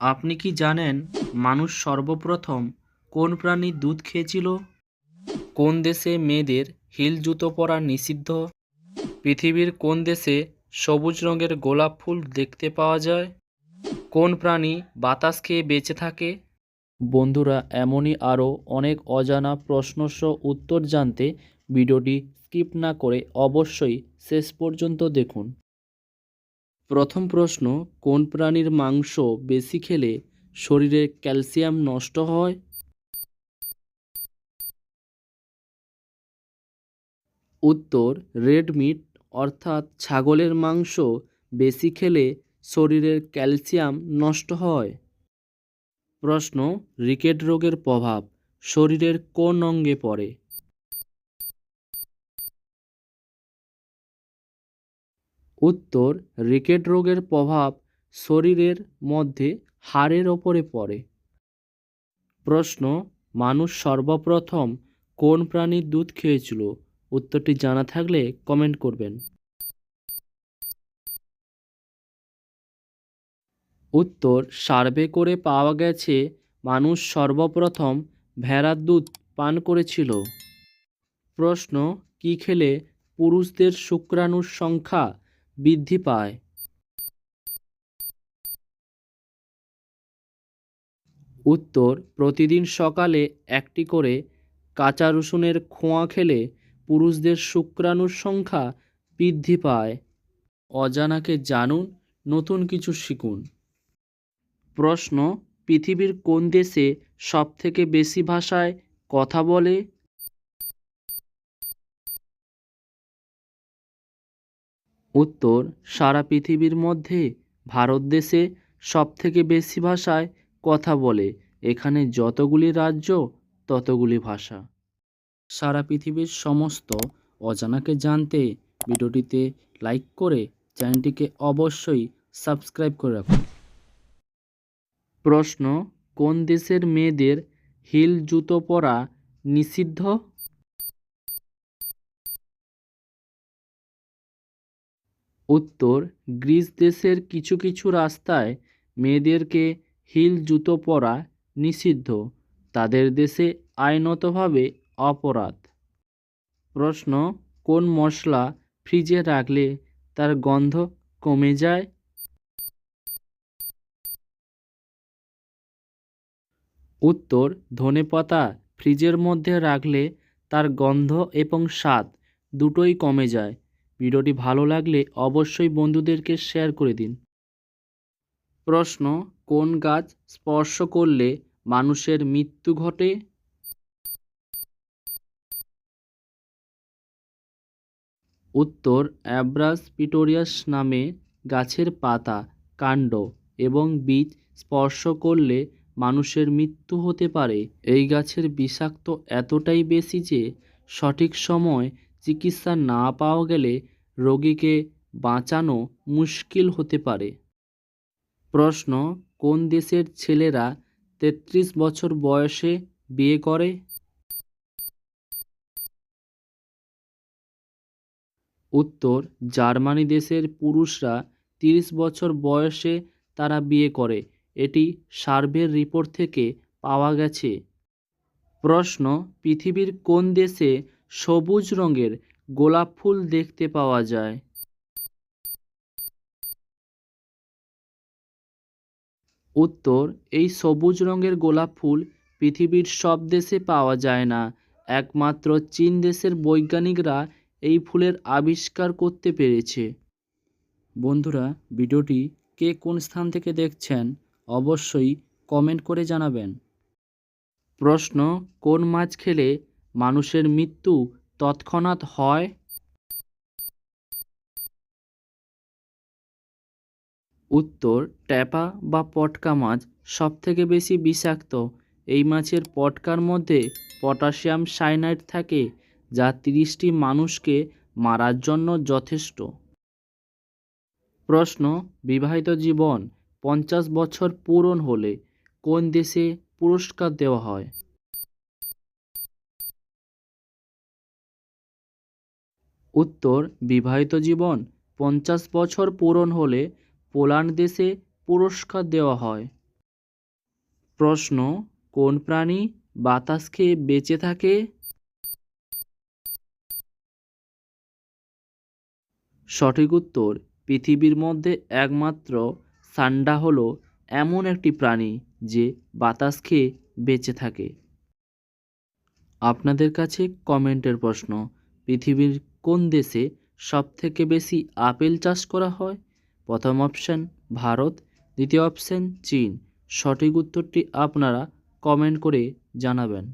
আপনি কি জানেন মানুষ সর্বপ্রথম কোন প্রাণীর দুধ খেয়েছিল? কোন দেশে মেয়েদের হিল জুতো পরা নিষিদ্ধ? পৃথিবীর কোন দেশে সবুজ রঙের গোলাপ ফুল দেখতে পাওয়া যায়? কোন প্রাণী বাতাস খেয়ে বেঁচে থাকে? বন্ধুরা, এমনই আরও অনেক অজানা প্রশ্নসহ উত্তর জানতে ভিডিওটি স্কিপ না করে অবশ্যই শেষ পর্যন্ত দেখুন। প্রথম প্রশ্ন, কোন প্রাণীর মাংস বেশি খেলে শরীরে ক্যালসিয়াম নষ্ট হয়? উত্তর, রেড মিট, অর্থাৎ ছাগলের মাংস বেশি খেলে শরীরের ক্যালসিয়াম নষ্ট হয়। প্রশ্ন, রিকেট রোগের প্রভাব শরীরের কোন অঙ্গে পড়ে? উত্তর, রিকেট রোগের প্রভাব শরীরের মধ্যে হাড়ের ওপরে পড়ে। প্রশ্ন, মানুষ সর্বপ্রথম কোন প্রাণীর দুধ খেয়েছিল? উত্তরটি জানা থাকলে কমেন্ট করবেন। উত্তর, সার্ভে করে পাওয়া গেছে, মানুষ সর্বপ্রথম ভেড়ার দুধ পান করেছিল। প্রশ্ন, কি খেলে পুরুষদের শুক্রাণুর সংখ্যা বৃদ্ধি পায়। উত্তর, প্রতিদিন সকালে একটি করে কাঁচা রসুনের খোঁয়া খেলে পুরুষদের শুক্রাণুর সংখ্যা বৃদ্ধি পায়। অজানাকে জানুন, নতুন কিছু শিখুন। প্রশ্ন, পৃথিবীর কোন দেশে সবথেকে বেশি ভাষায় কথা বলে? উত্তর, সারা পৃথিবীর মধ্যে ভারত দেশে সবথেকে বেশি ভাষায় কথা বলে। এখানে যতগুলি রাজ্য, ততগুলি ভাষা। সারা পৃথিবীর সমস্ত অজানাকে জানতে ভিডিওটিতে লাইক করে চ্যানেলটিকে অবশ্যই সাবস্ক্রাইব করে রাখুন। প্রশ্ন, কোন দেশের মেয়েদের হিল জুতো পরা নিষিদ্ধ? উত্তর, গ্রিস দেশের কিছু কিছু রাস্তায় মেয়েদেরকে হিল জুতো পরা নিষিদ্ধ। তাদের দেশে আইনতভাবে অপরাধ। প্রশ্ন, কোন মশলা ফ্রিজে রাখলে তার গন্ধ কমে যায়? উত্তর ধনেপাতা ফ্রিজের মধ্যে রাখলে তার গন্ধ এবং স্বাদ দুটোই কমে যায়। ভিডিওটি ভালো লাগলে অবশ্যই বন্ধুদেরকে শেয়ার করে দিন। প্রশ্ন, কোন গাছ স্পর্শ করলে মানুষের মৃত্যু ঘটে? উত্তর, অ্যাব্রাস পিটোরিয়াস নামে গাছের পাতা, কাণ্ড এবং বীজ স্পর্শ করলে মানুষের মৃত্যু হতে পারে। এই গাছের বিষাক্ত এতটাই বেশি যে সঠিক সময় চিকিৎসা না পাওয়া গেলে রোগীকে বাঁচানো মুশকিল হতে পারে। প্রশ্ন, কোন দেশের ছেলেরা তেত্রিশ বছর বয়সে বিয়ে করে? উত্তর, জার্মানি দেশের পুরুষরা তিরিশ বছর বয়সে তারা বিয়ে করে। এটি সার্ভের রিপোর্ট থেকে পাওয়া গেছে। প্রশ্ন, পৃথিবীর কোন দেশে সবুজ রঙের গোলাপ ফুল দেখতে পাওয়া যায়। উত্তর, এই সবুজ রঙের গোলাপ ফুল পৃথিবীর সব দেশে পাওয়া যায় না। একমাত্র চীন দেশের বৈজ্ঞানিকরা এই ফুলের আবিষ্কার করতে পেরেছে। বন্ধুরা, ভিডিওটি কে কোন স্থান থেকে দেখছেন অবশ্যই কমেন্ট করে জানাবেন। প্রশ্ন, কোন মাছ খেলে মানুষের মৃত্যু তৎক্ষণাৎ হয়। উত্তর, ট্যাপা বা পটকা মাছ সবথেকে বেশি বিষাক্ত। এই মাছের পটকার মধ্যে পটাশিয়াম সাইনাইড থাকে, যা তিরিশটি মানুষকে মারার জন্য যথেষ্ট। প্রশ্ন, বিবাহিত জীবন পঞ্চাশ বছর পূরণ হলে কোন দেশে পুরস্কার দেওয়া হয়? উত্তর, বিবাহিত জীবন পঞ্চাশ বছর পূরণ হলে পোল্যান্ড দেশে পুরস্কার দেওয়া হয়। প্রশ্ন, কোন প্রাণী বাতাস খেয়ে বেঁচে থাকে? সঠিক উত্তর, পৃথিবীর মধ্যে একমাত্র সান্ডা হলো এমন একটি প্রাণী যে বাতাস খেয়ে বেঁচে থাকে। আপনাদের কাছে কমেন্টের প্রশ্ন, পৃথিবীর কোন দেশে সবথেকে বেশি আপেল চাষ করা হয়? প্রথম অপশান ভারত। দ্বিতীয় অপশান চীন। সঠিক উত্তরটি আপনারা কমেন্ট করে জানাবেন।